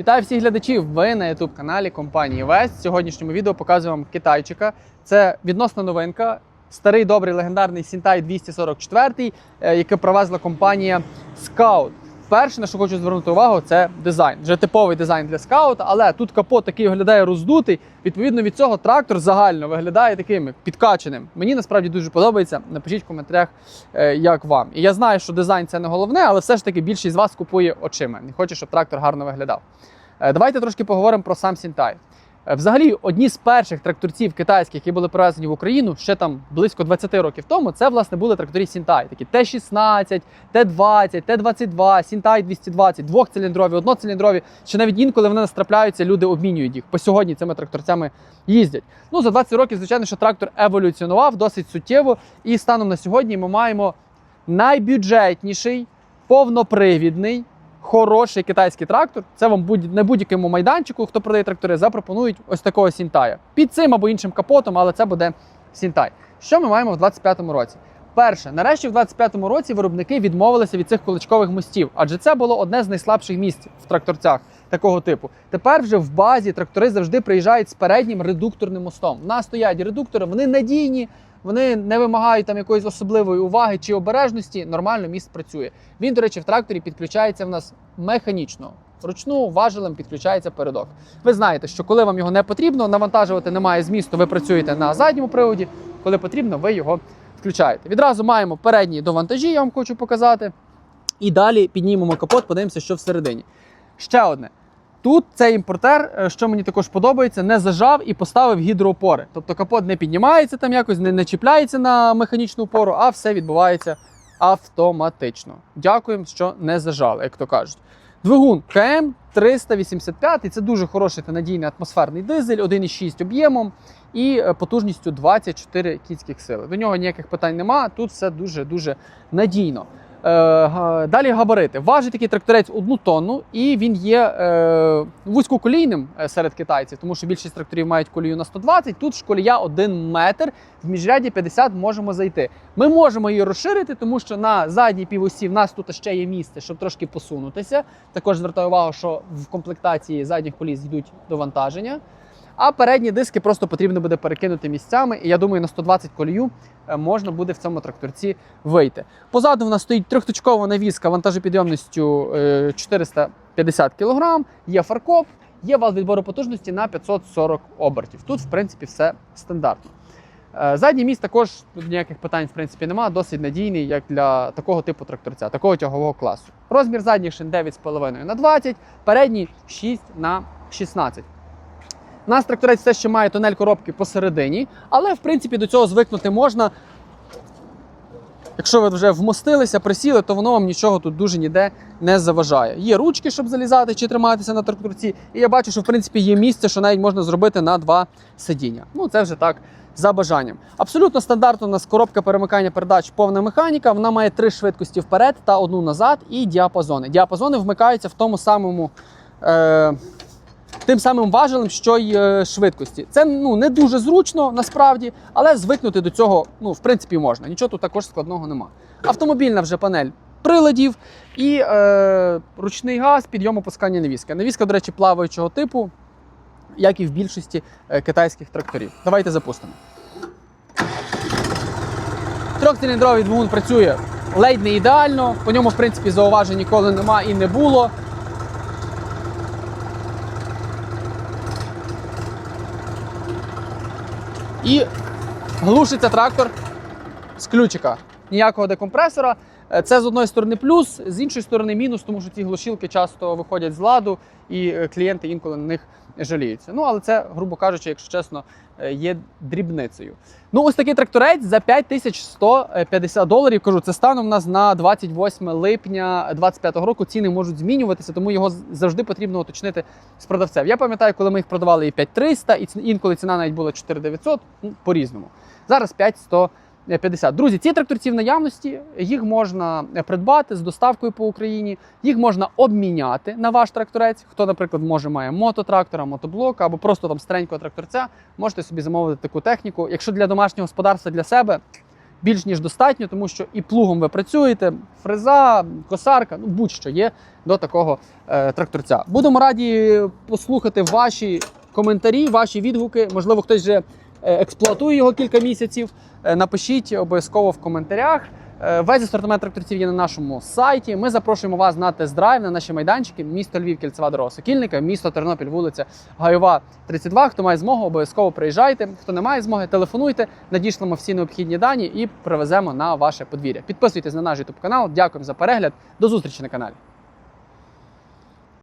Вітаю всіх глядачів! Ви на youtube каналі компанії Вест. В сьогоднішньому відео показую вам китайчика. Це відносна новинка. Старий добрий легендарний Сінтай 244, е, який провезла компанія Scout. Перше, на що хочу звернути увагу, це дизайн. Вже типовий дизайн для скаута, але тут капот такий виглядає роздутий. Відповідно від цього трактор загально виглядає таким підкаченим. Мені насправді дуже подобається. Напишіть в коментарях, е, як вам. І я знаю, що дизайн це не головне, але все ж таки більшість з вас купує очима. Не хоче, щоб трактор гарно виглядав. Е, Давайте трошки поговоримо про сам Сінтай. Е, Взагалі, одні з перших тракторців китайських, які були привезені в Україну ще там близько 20 років тому, це власне були тракторі Сінтай, такі Т-16, Т-20, Т-22, Сінтай 220, двохциліндрові, одноциліндрові. Чи навіть інколи вони нас трапляються, люди обмінюють їх. По сьогодні цими тракторцями їздять. Ну за 20 років, звичайно, що трактор еволюціонував досить суттєво. І станом на сьогодні ми маємо найбюджетніший, повнопривідний. Хороший китайський трактор. Це вам будь на будь-якому майданчику, хто продає трактори, запропонують ось такого сінтая. Під цим або іншим капотом, але це буде сінтай. Що ми маємо в 25-му році? Перше, нарешті в 25-му році виробники відмовилися від цих куличкових мостів, адже це було одне з найслабших місць в тракторцях такого типу. Тепер вже в базі трактори завжди приїжджають з переднім редукторним мостом. У нас стоять редуктори, вони надійні, вони не вимагають там якоїсь особливої уваги чи обережності. Нормально міст працює. Він, до речі, в тракторі підключається в нас механічно. Ручну важелем підключається передок. Ви знаєте, що коли вам його не потрібно, навантажувати немає змісту, ви працюєте на задньому приводі. Коли потрібно, ви його включаєте. Відразу маємо передні до вантажі, я вам хочу показати. І далі піднімемо капот, подивимося, що всередині. Ще одне. Тут цей імпортер, е, що мені також подобається, не зажав і поставив гідроопори. Тобто капот не піднімається там якось, не, не чіпляється на механічну опору, а все відбувається автоматично. Дякуємо, що не зажали, як то кажуть. Двигун КМ 385, і це дуже хороший та надійний атмосферний дизель, 1,6 об'ємом і е, потужністю 24 кінських сили. До нього ніяких питань нема. Тут все дуже дуже надійно. Е, Далі габарити. Важить такий тракторець одну тонну, і він є е, вузькоколійним е, серед китайців, тому що більшість тракторів мають колію на 120. Тут ж колія 1 метр, в міжряді 50 можемо зайти. Ми можемо її розширити, тому що на задній півосі в нас тут ще є місце, щоб трошки посунутися. Також звертаю увагу, що в комплектації задніх коліс йдуть до вантаження. А передні диски просто потрібно буде перекинути місцями. І я думаю, на 120 колію е, можна буде в цьому тракторці вийти. Позаду в нас стоїть трьохточкова навіска вантажопідйомністю е, 450 кг, є фаркоп, є вал відбору потужності на 540 обертів. Тут, в принципі, все стандартно. Е, Задній міст також тут ніяких питань в принципі немає, досить надійний, як для такого типу тракторця, такого тягового класу. Розмір задніх шин 9,5 на 20, передній 6 на 16. Нас тракторець все ще має тунель коробки посередині, але в принципі до цього звикнути можна. Якщо ви вже вмостилися, присіли, то воно вам нічого тут дуже ніде не заважає. Є ручки, щоб залізати чи триматися на тракторці. І я бачу, що в принципі є місце, що навіть можна зробити на два сидіння. Ну це вже так за бажанням. Абсолютно стандартно у нас коробка перемикання передач, повна механіка. Вона має три швидкості вперед та одну назад, і діапазони. Діапазони вмикаються в тому самому. Е- Тим самим важелем, що й е, швидкості. Це ну не дуже зручно насправді, але звикнути до цього ну в принципі можна. Нічого тут також складного нема. Автомобільна вже панель приладів і е, ручний газ, підйом опускання навіски. Навіска, до речі, плаваючого типу, як і в більшості е, китайських тракторів. Давайте запустимо. Трьохциліндровий двигун працює ледь не ідеально. По ньому, в принципі, зауважень ніколи нема і не було. І глушиться трактор з ключика. Ніякого декомпресора. Е, Це з одної сторони плюс, з іншої сторони мінус, тому що ці глушилки часто виходять з ладу, і е, клієнти інколи на них жаліються. Ну, але це, грубо кажучи, якщо чесно, е, є дрібницею. Ну, ось такий тракторець за 5150 доларів. Кажу, це станом у нас на 28 липня 2025 року. Ціни можуть змінюватися, тому його завжди потрібно уточнити з продавцем. Я пам'ятаю, коли ми їх продавали і 5300, і інколи ціна навіть була 4900, ну, по-різному. Зараз 5150. Друзі, ці тракторці в наявності, їх можна е, придбати з доставкою по Україні, їх можна обміняти на ваш тракторець. Хто, наприклад, може має мототрактора, мотоблок або просто там старенького тракторця, можете собі замовити таку техніку. Якщо для домашнього господарства для себе, більш ніж достатньо, тому що і плугом ви працюєте, фреза, косарка, ну будь-що є до такого е, тракторця. Будемо раді послухати ваші коментарі, ваші відгуки. Можливо, хтось вже е, експлуатує його кілька місяців. Е, Напишіть обов'язково в коментарях. Е, Весь асортимент тракторців є на нашому сайті. Ми запрошуємо вас на тест-драйв на наші майданчики. Місто Львів, кільцева дорога Сокільника, місто Тернопіль, вулиця Гайова, 32. Хто має змогу, обов'язково приїжджайте. Хто не має змоги, телефонуйте, надішлемо всі необхідні дані і привеземо на ваше подвір'я. Підписуйтесь на наш YouTube канал. Дякуємо за перегляд. До зустрічі на каналі.